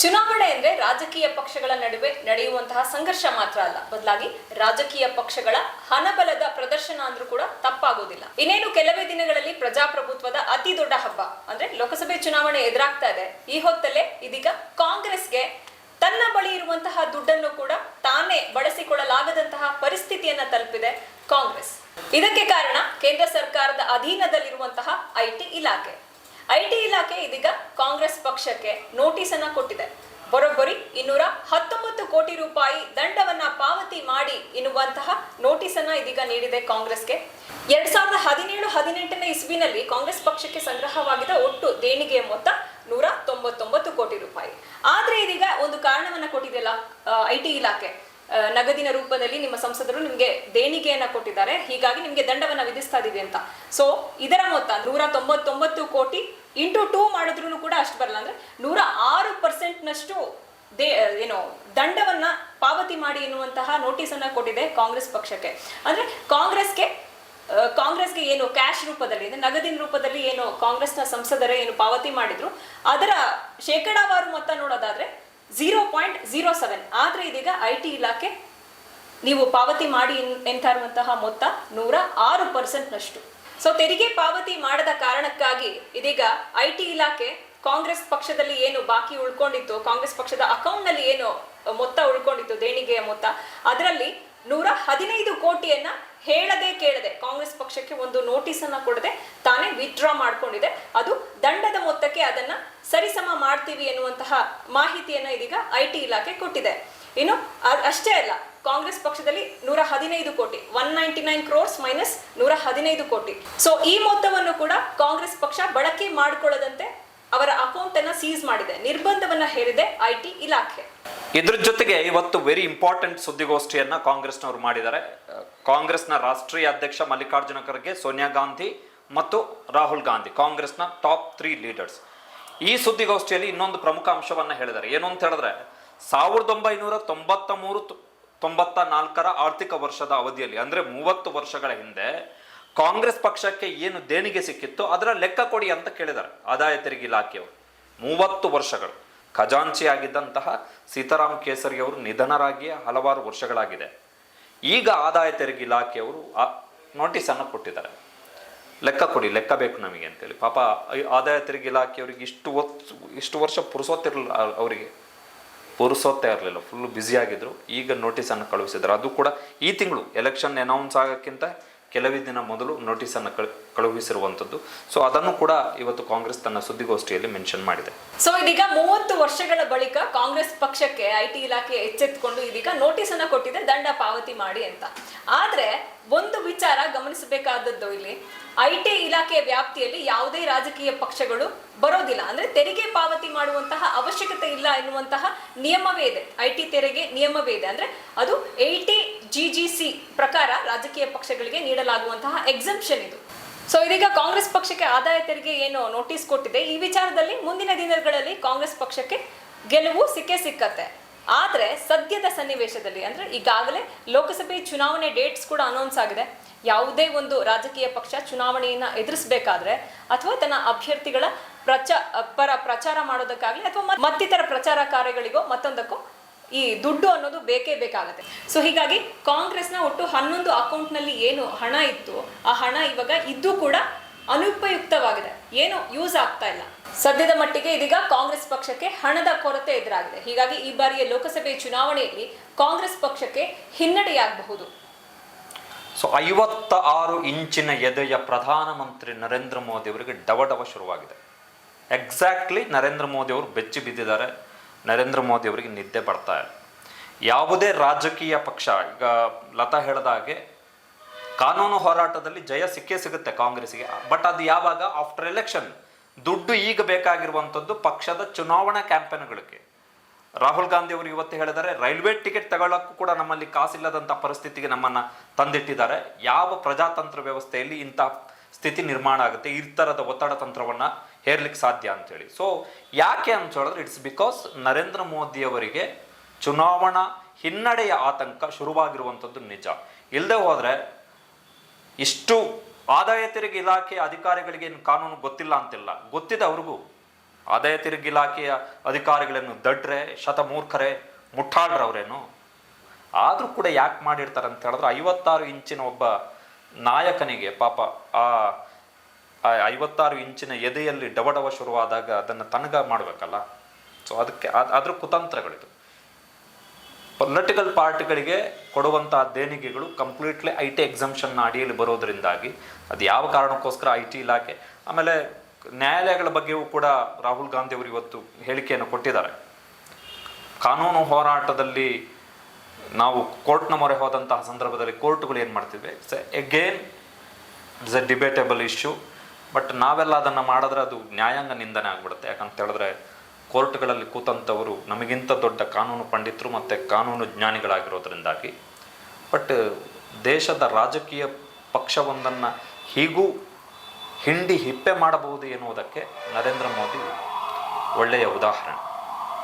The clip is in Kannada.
ಚುನಾವಣೆ ಅಂದ್ರೆ ರಾಜಕೀಯ ಪಕ್ಷಗಳ ನಡುವೆ ನಡೆಯುವಂತಹ ಸಂಘರ್ಷ ಮಾತ್ರ ಅಲ್ಲ. ಬದಲಾಗಿ ರಾಜಕೀಯ ಪಕ್ಷಗಳ ಹಣಬಲದ ಪ್ರದರ್ಶನ ಅಂದ್ರೂ ಕೂಡ ತಪ್ಪಾಗೋದಿಲ್ಲ. ಇನ್ನೇನು ಕೆಲವೇ ದಿನಗಳಲ್ಲಿ ಪ್ರಜಾಪ್ರಭುತ್ವದ ಅತಿ ದೊಡ್ಡ ಹಬ್ಬ ಅಂದ್ರೆ ಲೋಕಸಭೆ ಚುನಾವಣೆ ಎದುರಾಗ್ತಾ ಇದೆ. ಈ ಹೊತ್ತಲ್ಲೇ ಇದೀಗ ಕಾಂಗ್ರೆಸ್ಗೆ ತನ್ನ ಬಳಿ ಇರುವಂತಹ ದುಡ್ಡನ್ನು ಕೂಡ ತಾನೇ ಬಳಸಿಕೊಳ್ಳಲಾಗದಂತಹ ಪರಿಸ್ಥಿತಿಯನ್ನ ತಲುಪಿದೆ ಕಾಂಗ್ರೆಸ್. ಇದಕ್ಕೆ ಕಾರಣ ಕೇಂದ್ರ ಸರ್ಕಾರದ ಅಧೀನದಲ್ಲಿರುವಂತಹ ಐಟಿ ಇಲಾಖೆ. ಐಟಿ ಇಲಾಖೆ ಇದೀಗ ಕಾಂಗ್ರೆಸ್ ಪಕ್ಷಕ್ಕೆ ನೋಟಿಸ್ ಅನ್ನ ಕೊಟ್ಟಿದೆ. ಬರೋಬ್ಬರಿ ಇನ್ನೂರ ಹತ್ತೊಂಬತ್ತು ಕೋಟಿ ರೂಪಾಯಿ ದಂಡವನ್ನ ಪಾವತಿ ಮಾಡಿ ಎನ್ನುವಂತಹ ನೋಟಿಸ್ ಅನ್ನ ಇದೀಗ ನೀಡಿದೆ ಕಾಂಗ್ರೆಸ್ಗೆ. ಎರಡ್ ಸಾವಿರದ ಹದಿನೇಳು, ಹದಿನೆಂಟನೇ ಇಸ್ವಿನಲ್ಲಿ ಕಾಂಗ್ರೆಸ್ ಪಕ್ಷಕ್ಕೆ ಸಂಗ್ರಹವಾಗಿದ್ದ ಒಟ್ಟು ದೇಣಿಗೆಯ ಮೊತ್ತ ನೂರ ತೊಂಬತ್ತೊಂಬತ್ತು ಕೋಟಿ ರೂಪಾಯಿ. ಆದ್ರೆ ಇದೀಗ ಒಂದು ಕಾರಣವನ್ನ ಕೊಟ್ಟಿದೆಯಲ್ಲ ಐ ಟಿ ಇಲಾಖೆ. ನಗದಿನ ರೂಪದಲ್ಲಿ ನಿಮ್ಮ ಸಂಸದರು ನಿಮಗೆ ದೇಣಿಗೆಯನ್ನ ಕೊಟ್ಟಿದ್ದಾರೆ. ಹೀಗಾಗಿ ನಿಮಗೆ ದಂಡವನ್ನ ವಿಧಿಸ್ತಾ ಇದೆ ಅಂತ. ಸೊ ಇದರ ಮೊತ್ತ ನೂರ ತೊಂಬತ್ತೊಂಬತ್ತು ಕೋಟಿ ಇಂಟು ಟೂ ಮಾಡಿದ್ರು ಕೂಡ ಅಷ್ಟು ಬರಲ್ಲ. ಅಂದ್ರೆ ನೂರ ಆರು ಪರ್ಸೆಂಟ್ನಷ್ಟು ದೇ ಏನು, ದಂಡವನ್ನ ಪಾವತಿ ಮಾಡಿ ಎನ್ನುವಂತಹ ನೋಟಿಸ್ ಅನ್ನ ಕೊಟ್ಟಿದೆ ಕಾಂಗ್ರೆಸ್ ಪಕ್ಷಕ್ಕೆ. ಅಂದ್ರೆ ಕಾಂಗ್ರೆಸ್ಗೆ ಕಾಂಗ್ರೆಸ್ಗೆ ಏನು ಕ್ಯಾಶ್ ರೂಪದಲ್ಲಿ, ಅಂದ್ರೆ ನಗದಿನ ರೂಪದಲ್ಲಿ ಏನು ಕಾಂಗ್ರೆಸ್ನ ಸಂಸದರೇ ಏನು ಪಾವತಿ ಮಾಡಿದ್ರು, ಅದರ ಶೇಕಡಾವಾರು ಮೊತ್ತ ನೋಡೋದಾದ್ರೆ ಝೀರೋ ಪಾಯಿಂಟ್ ಝೀರೋ ಸೆವೆನ್. ಆದ್ರೆ ಇದೀಗ ಐ ಟಿ ಇಲಾಖೆ ನೀವು ಪಾವತಿ ಮಾಡಿ ಎಂತ ಇರುವಂತಹ ಮೊತ್ತ ನೂರ ಆರು ಪರ್ಸೆಂಟ್ನಷ್ಟು ಸೊ ತೆರಿಗೆ ಪಾವತಿ ಮಾಡದ ಕಾರಣಕ್ಕಾಗಿ ಇದೀಗ ಐ ಟಿ ಇಲಾಖೆ ಕಾಂಗ್ರೆಸ್ ಪಕ್ಷದಲ್ಲಿ ಏನು ಬಾಕಿ ಉಳ್ಕೊಂಡಿತ್ತು, ಕಾಂಗ್ರೆಸ್ ಪಕ್ಷದ ಅಕೌಂಟ್ನಲ್ಲಿ ಏನು ಮೊತ್ತ ಉಳ್ಕೊಂಡಿತ್ತು, ದೇಣಿಗೆಯ ಮೊತ್ತ, ಅದರಲ್ಲಿ ನೂರ ಹದಿನೈದು ಕೋಟಿಯನ್ನ ಹೇಳದೆ ಕೇಳದೆ ಕಾಂಗ್ರೆಸ್ ಪಕ್ಷಕ್ಕೆ ಒಂದು ನೋಟಿಸ್ ಅನ್ನ ಕೊಡದೆ ತಾನೇ ವಿತ್ಡ್ರಾ ಮಾಡ್ಕೊಂಡಿದೆ. ಅದು ಮಾಡ್ತೀವಿ ಎನ್ನುವಂತಹ ಮಾಹಿತಿಯನ್ನ ಇದೀಗ ಐ ಟಿ ಇಲಾಖೆ ಕೊಟ್ಟಿದೆ. ಇನ್ನು ಅಷ್ಟೇ ಅಲ್ಲ, ಕಾಂಗ್ರೆಸ್ ಪಕ್ಷದಲ್ಲಿ ನೂರ ಹದಿನೈದು ಕೋಟಿ one ninety nine crores minus ನೂರ ಹದಿನೈದು ಕೋಟಿ. ಸೊ ಈ ಮೊತ್ತವನ್ನು ಕೂಡ ಕಾಂಗ್ರೆಸ್ ಪಕ್ಷ ಬಳಕೆ ಮಾಡಿಕೊಳ್ಳದಂತೆ ಅವರ ಅಕೌಂಟ್ ಅನ್ನ ಸೀಸ್ ಮಾಡಿದೆ. ನಿರ್ಬಂಧವನ್ನ ಹೇರಿದೆ ಐ ಟಿ ಇಲಾಖೆ. ಇದ್ರ ಜೊತೆಗೆ ಇವತ್ತು ವೆರಿ ಇಂಪಾರ್ಟೆಂಟ್ ಸುದ್ದಿಗೋಷ್ಠಿಯನ್ನ ಕಾಂಗ್ರೆಸ್ನವರು ಮಾಡಿದ್ದಾರೆ. ಕಾಂಗ್ರೆಸ್ನ ರಾಷ್ಟ್ರೀಯ ಅಧ್ಯಕ್ಷ ಮಲ್ಲಿಕಾರ್ಜುನ ಖರ್ಗೆ, ಸೋನಿಯಾ ಗಾಂಧಿ ಮತ್ತು ರಾಹುಲ್ ಗಾಂಧಿ, ಕಾಂಗ್ರೆಸ್ನ ಟಾಪ್ ತ್ರೀ ಲೀಡರ್ಸ್ ಈ ಸುದ್ದಿಗೋಷ್ಠಿಯಲ್ಲಿ ಇನ್ನೊಂದು ಪ್ರಮುಖ ಅಂಶವನ್ನ ಹೇಳಿದ್ದಾರೆ. ಏನು ಅಂತ ಹೇಳಿದ್ರೆ, ಸಾವಿರದ ಒಂಬೈನೂರ ತೊಂಬತ್ತ ಮೂರು ತೊಂಬತ್ತ ನಾಲ್ಕರ ಆರ್ಥಿಕ ವರ್ಷದ ಅವಧಿಯಲ್ಲಿ, ಅಂದ್ರೆ ಮೂವತ್ತು ವರ್ಷಗಳ ಹಿಂದೆ, ಕಾಂಗ್ರೆಸ್ ಪಕ್ಷಕ್ಕೆ ಏನು ದೇಣಿಗೆ ಸಿಕ್ಕಿತ್ತು ಅದರ ಲೆಕ್ಕ ಕೊಡಿ ಅಂತ ಕೇಳಿದ್ದಾರೆ ಆದಾಯ ತೆರಿಗೆ ಇಲಾಖೆಯವರು. ಮೂವತ್ತು ವರ್ಷಗಳು. ಖಜಾಂಚಿಯಾಗಿದ್ದಂತಹ ಸೀತಾರಾಮ್ ಕೇಸರಿ ಅವರು ನಿಧನರಾಗಿ ಹಲವಾರು ವರ್ಷಗಳಾಗಿದೆ. ಈಗ ಆದಾಯ ತೆರಿಗೆ ಇಲಾಖೆಯವರು ನೋಟಿಸ್ ಅನ್ನು ಕೊಟ್ಟಿದ್ದಾರೆ. ಲೆಕ್ಕ ಕೊಡಿ, ಲೆಕ್ಕ ಬೇಕು ನಮಗೆ ಅಂತೇಳಿ. ಪಾಪ ಆದಾಯ ತೆರಿಗೆ ಇಲಾಖೆಯವರಿಗೆ ಇಷ್ಟು ಹೊತ್ತು, ಇಷ್ಟು ವರ್ಷ ಪುರುಸೋತಿರಲಿಲ್ಲ ಅವರಿಗೆ. ಪುರುಸೋತ್ತೇ ಇರಲಿಲ್ಲ ಫುಲ್ ಬ್ಯುಸಿ ಆಗಿದ್ರು. ಈಗ ನೋಟಿಸನ್ನು ಕಳುಹಿಸಿದ್ರು. ಅದು ಕೂಡ ಈ ತಿಂಗಳು ಎಲೆಕ್ಷನ್ ಅನೌನ್ಸ್ ಆಗೋಕ್ಕಿಂತ ಕೆಲವೇ ದಿನ ಮೊದಲು ನೋಟಿಸನ್ನು ಕಳು ಕಳುಹಿಸಿರುವಂಥದ್ದು. ಸೊ ಅದನ್ನು ಕೂಡ ಇವತ್ತು ಕಾಂಗ್ರೆಸ್ ತನ್ನ ಸುದ್ದಿಗೋಷ್ಠಿಯಲ್ಲಿ ಮೆನ್ಷನ್ ಮಾಡಿದೆ. ಸೊ ಇದೀಗ ಮೂವತ್ತು ವರ್ಷಗಳ ಬಳಿಕ ಕಾಂಗ್ರೆಸ್ ಪಕ್ಷಕ್ಕೆ ಐಟಿ ಇಲಾಖೆ ಎಚ್ಚೆತ್ತುಕೊಂಡು ಇದೀಗ ನೋಟಿಸ್ ಅನ್ನ ಕೊಟ್ಟಿದೆ, ದಂಡ ಪಾವತಿ ಮಾಡಿ ಅಂತ. ಆದ್ರೆ, ಒಂದು ವಿಚಾರ ಗಮನಿಸಬೇಕಾದದ್ದು ಇಲ್ಲಿ. ಐಟಿ ಟಿ ಇಲಾಖೆಯ ವ್ಯಾಪ್ತಿಯಲ್ಲಿ ಯಾವುದೇ ರಾಜಕೀಯ ಪಕ್ಷಗಳು ಬರೋದಿಲ್ಲ. ಅಂದ್ರೆ ತೆರಿಗೆ ಪಾವತಿ ಮಾಡುವಂತಹ ಅವಶ್ಯಕತೆ ಇಲ್ಲ ಎನ್ನುವಂತಹ ನಿಯಮವೇ ಇದೆ. ಐಟಿ ತೆರಿಗೆ ನಿಯಮವೇ ಇದೆ. ಅಂದ್ರೆ ಅದು ಐಟಿ ಜಿ ಪ್ರಕಾರ ರಾಜಕೀಯ ಪಕ್ಷಗಳಿಗೆ ನೀಡಲಾಗುವಂತಹ ಎಕ್ಸಂಪ್ಷನ್ ಇದು. ಸೊ ಇದೀಗ ಕಾಂಗ್ರೆಸ್ ಪಕ್ಷಕ್ಕೆ ಆದಾಯ ತೆರಿಗೆ ಏನು ನೋಟಿಸ್ ಕೊಟ್ಟಿದೆ. ಈ ವಿಚಾರದಲ್ಲಿ ಮುಂದಿನ ದಿನಗಳಲ್ಲಿ ಕಾಂಗ್ರೆಸ್ ಪಕ್ಷಕ್ಕೆ ಗೆಲುವು ಸಿಕ್ಕೇ ಸಿಕ್ಕತ್ತೆ. ಆದರೆ ಸದ್ಯದ ಸನ್ನಿವೇಶದಲ್ಲಿ ಅಂದ್ರೆ ಈಗಾಗಲೇ ಲೋಕಸಭೆ ಚುನಾವಣೆ ಡೇಟ್ಸ್ ಕೂಡ ಅನೌನ್ಸ್ ಆಗಿದೆ. ಯಾವುದೇ ಒಂದು ರಾಜಕೀಯ ಪಕ್ಷ ಚುನಾವಣೆಯನ್ನ ಎದುರಿಸಬೇಕಾದ್ರೆ ಅಥವಾ ತನ್ನ ಅಭ್ಯರ್ಥಿಗಳ ಪ್ರಚ, ಪರ ಪ್ರಚಾರ ಮಾಡೋದಕ್ಕಾಗ್ಲಿ ಅಥವಾ ಮತ್ತಿತರ ಪ್ರಚಾರ ಕಾರ್ಯಗಳಿಗೋ ಮತ್ತೊಂದಕ್ಕೋ ಈ ದುಡ್ಡು ಅನ್ನೋದು ಬೇಕೇ ಬೇಕಾಗುತ್ತೆ. ಸೊ ಹೀಗಾಗಿ ಕಾಂಗ್ರೆಸ್ನ ಒಟ್ಟು ಹನ್ನೊಂದು ಅಕೌಂಟ್ನಲ್ಲಿ ಏನು ಹಣ ಇತ್ತು, ಆ ಹಣ ಇವಾಗ ಇದ್ದು ಕೂಡ ಅನುಪಯುಕ್ತವಾಗಿದೆ. ಏನು ಯೂಸ್ ಆಗ್ತಾ ಇಲ್ಲ. ಸದ್ಯದ ಮಟ್ಟಿಗೆ ಇದೀಗ ಕಾಂಗ್ರೆಸ್ ಪಕ್ಷಕ್ಕೆ ಹಣದ ಕೊರತೆ ಎದುರಾಗಿದೆ. ಹೀಗಾಗಿ ಈ ಬಾರಿಯ ಲೋಕಸಭೆ ಚುನಾವಣೆಯಲ್ಲಿ ಕಾಂಗ್ರೆಸ್ ಪಕ್ಷಕ್ಕೆ ಹಿನ್ನಡೆಯಾಗಬಹುದು. ಸೊ ಐವತ್ತ ಆರು ಇಂಚಿನ ಎದೆಯ ಪ್ರಧಾನಮಂತ್ರಿ ನರೇಂದ್ರ ಮೋದಿ ಅವರಿಗೆ ಡವಡವ ಶುರುವಾಗಿದೆ. ಎಕ್ಸಾಕ್ಟ್ಲಿ ನರೇಂದ್ರ ಮೋದಿ ಅವರು ಬೆಚ್ಚಿ ಬಿದ್ದಿದ್ದಾರೆ. ನರೇಂದ್ರ ಮೋದಿ ಅವರಿಗೆ ನಿದ್ದೆ ಬರ್ತಾ ಇಲ್ಲ. ಯಾವುದೇ ರಾಜಕೀಯ ಪಕ್ಷ, ಈಗ ಲತಾ ಹೇಳಿದ ಹಾಗೆ ಕಾನೂನು ಹೋರಾಟದಲ್ಲಿ ಜಯ ಸಿಕ್ಕೇ ಸಿಗುತ್ತೆ ಕಾಂಗ್ರೆಸ್ಗೆ ಬಟ್ ಅದು ಯಾವಾಗ? ಆಫ್ಟರ್ ಎಲೆಕ್ಷನ್ ದುಡ್ಡು ಈಗ ಬೇಕಾಗಿರುವಂಥದ್ದು ಪಕ್ಷದ ಚುನಾವಣಾ ಕ್ಯಾಂಪೇನ್ಗಳಿಗೆ. ರಾಹುಲ್ ಗಾಂಧಿ ಅವರು ಇವತ್ತು ಹೇಳಿದರೆ ರೈಲ್ವೆ ಟಿಕೆಟ್ ತಗೊಳ್ಳೋಕ್ಕೂ ಕೂಡ ನಮ್ಮಲ್ಲಿ ಕಾಸಿಲ್ಲದಂಥ ಪರಿಸ್ಥಿತಿಗೆ ನಮ್ಮನ್ನು ತಂದಿಟ್ಟಿದ್ದಾರೆ. ಯಾವ ಪ್ರಜಾತಂತ್ರ ವ್ಯವಸ್ಥೆಯಲ್ಲಿ ಇಂಥ ಸ್ಥಿತಿ ನಿರ್ಮಾಣ ಆಗುತ್ತೆ? ಈ ಥರದ ಒತ್ತಡ ತಂತ್ರವನ್ನ ಹೇರ್ಲಿಕ್ಕೆ ಸಾಧ್ಯ ಅಂತೇಳಿ. ಸೊ ಯಾಕೆ ಅಂತ ಹೇಳಿದ್ರೆ ಇಟ್ಸ್ ಬಿಕಾಸ್ ನರೇಂದ್ರ ಮೋದಿ ಅವರಿಗೆ ಚುನಾವಣಾ ಹಿನ್ನಡೆಯ ಆತಂಕ ಶುರುವಾಗಿರುವಂಥದ್ದು ನಿಜ. ಇಲ್ಲದೆ ಹೋದರೆ ಇಷ್ಟು ಆದಾಯ ತೆರಿಗೆ ಇಲಾಖೆ ಅಧಿಕಾರಿಗಳಿಗೆ ಏನು ಕಾನೂನು ಗೊತ್ತಿಲ್ಲ ಅಂತಿಲ್ಲ. ಗೊತ್ತಿದೆ ಅವ್ರಿಗೂ. ಆದಾಯ ತೆರಿಗೆ ಇಲಾಖೆಯ ಅಧಿಕಾರಿಗಳನ್ನು ದಡ್ರೆ, ಶತಮೂರ್ಖರೇ ಮುಟ್ಟಾಳ್ರವ್ರೇನು ಆದರೂ ಕೂಡ ಯಾಕೆ ಮಾಡಿರ್ತಾರೆ ಅಂತ ಹೇಳಿದ್ರೆ, ಐವತ್ತಾರು ಇಂಚಿನ ಒಬ್ಬ ನಾಯಕನಿಗೆ ಪಾಪ ಆ ಆ ಐವತ್ತಾರು ಇಂಚಿನ ಎದೆಯಲ್ಲಿ ಡವಡವ ಶುರುವಾದಾಗ ಅದನ್ನು ತನಗ ಮಾಡಬೇಕಲ್ಲ? ಸೊ ಅದಕ್ಕೆ ಅದರ ಕುತಂತ್ರಗಳಿದು. ಪೊಲಿಟಿಕಲ್ ಪಾರ್ಟಿಗಳಿಗೆ ಕೊಡುವಂತಹ ದೇಣಿಗೆಗಳು ಕಂಪ್ಲೀಟ್ಲಿ ಐ ಟಿ ಎಕ್ಸಮ್ಷನ್ನ ಅಡಿಯಲ್ಲಿ ಬರೋದ್ರಿಂದಾಗಿ ಅದು ಯಾವ ಕಾರಣಕ್ಕೋಸ್ಕರ ಐ ಟಿ ಇಲಾಖೆ, ಆಮೇಲೆ ನ್ಯಾಯಾಲಯಗಳ ಬಗ್ಗೆಯೂ ಕೂಡ ರಾಹುಲ್ ಗಾಂಧಿ ಅವರು ಇವತ್ತು ಹೇಳಿಕೆಯನ್ನು ಕೊಟ್ಟಿದ್ದಾರೆ. ಕಾನೂನು ಹೋರಾಟದಲ್ಲಿ ನಾವು ಕೋರ್ಟ್ನ ಮೊರೆ ಹೋದಂತಹ ಸಂದರ್ಭದಲ್ಲಿ ಕೋರ್ಟ್ಗಳು ಏನು ಮಾಡ್ತಿವೆ? It's again it's a debatable issue but ನಾವೆಲ್ಲ ಅದನ್ನು ಮಾಡಿದ್ರೆ ಅದು ನ್ಯಾಯಾಂಗ ನಿಂದನೆ ಆಗ್ಬಿಡುತ್ತೆ. ಯಾಕಂತ ಹೇಳಿದ್ರೆ ಕೋರ್ಟ್ಗಳಲ್ಲಿ ಕೂತಂಥವರು ನಮಗಿಂತ ದೊಡ್ಡ ಕಾನೂನು ಪಂಡಿತರು ಮತ್ತು ಕಾನೂನು ಜ್ಞಾನಿಗಳಾಗಿರೋದ್ರಿಂದಾಗಿ. ಬಟ್ ದೇಶದ ರಾಜಕೀಯ ಪಕ್ಷವೊಂದನ್ನು ಹೀಗೂ ಹಿಂಡಿ ಹಿಪ್ಪೆ ಮಾಡಬಹುದು ಎನ್ನುವುದಕ್ಕೆ ನರೇಂದ್ರ ಮೋದಿ ಒಳ್ಳೆಯ ಉದಾಹರಣೆ.